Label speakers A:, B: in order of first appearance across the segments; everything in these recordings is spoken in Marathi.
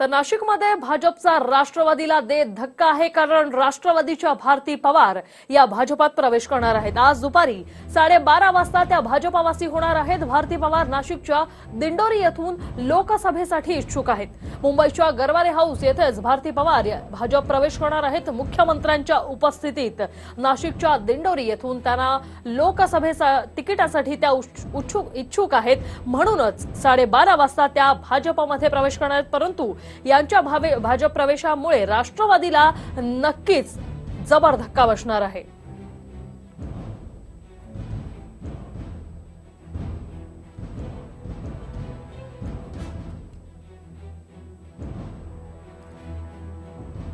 A: तर नाशिकमध्ये भाजपचा राष्ट्रवादीला देत धक्का आहे कारण राष्ट्रवादीच्या भारती पवार या भाजपात प्रवेश करणार आहेत. आज दुपारी साडेबारा वाजता त्या भाजपावासी होणार आहेत. भारती पवार नाशिकच्या दिंडोरी येथून लोकसभेसाठी इच्छुक आहेत. मुंबईच्या गरवारे हाऊस येथेच भारती पवार भाजप प्रवेश करणार आहेत. मुख्यमंत्र्यांच्या उपस्थितीत नाशिकच्या दिंडोरी येथून त्यांना लोकसभेचा तिकिटासाठी त्या उच्छुक इच्छुक आहेत. म्हणूनच साडेबारा वाजता त्या भाजपमध्ये प्रवेश करणार आहेत. परंतु यांच्या भावे भाजप प्रवेशामुळे राष्ट्रवादीला नक्कीच जबर धक्का बसणार आहे.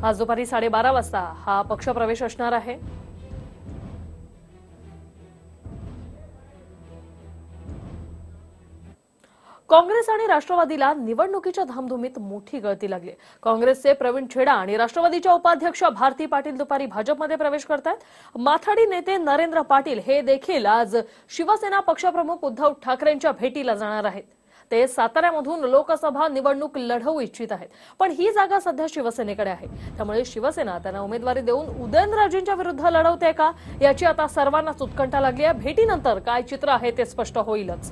A: आज दुपारी साडेबारा वाजता हा पक्षप्रवेश असणार आहे. काँग्रेस आणि राष्ट्रवादीला निवडणुकीच्या धामधुमीत मोठी गळती लागली. काँग्रेसचे प्रवीण छेडा आणि राष्ट्रवादीच्या उपाध्यक्ष भारती पाटील दुपारी भाजपमध्ये प्रवेश करतात माथाडी नेते नरेंद्र पाटील हे देखील आज शिवसेना पक्षप्रमुख उद्धव ठाकरेंच्या भेटीला जाणार आहेत. ते साताऱ्यामधून लोकसभा निवडणूक लढवू इच्छित आहेत. पण ही जागा सध्या शिवसेनेकडे आहे. त्यामुळे शिवसेना त्यांना उमेदवारी देऊन उदयनराजेंच्या विरुद्ध लढवते का? याची आता सर्वांनाच उत्कंठा लागली आहे. भेटीनंतर काय चित्र आहे ते स्पष्ट होईलच.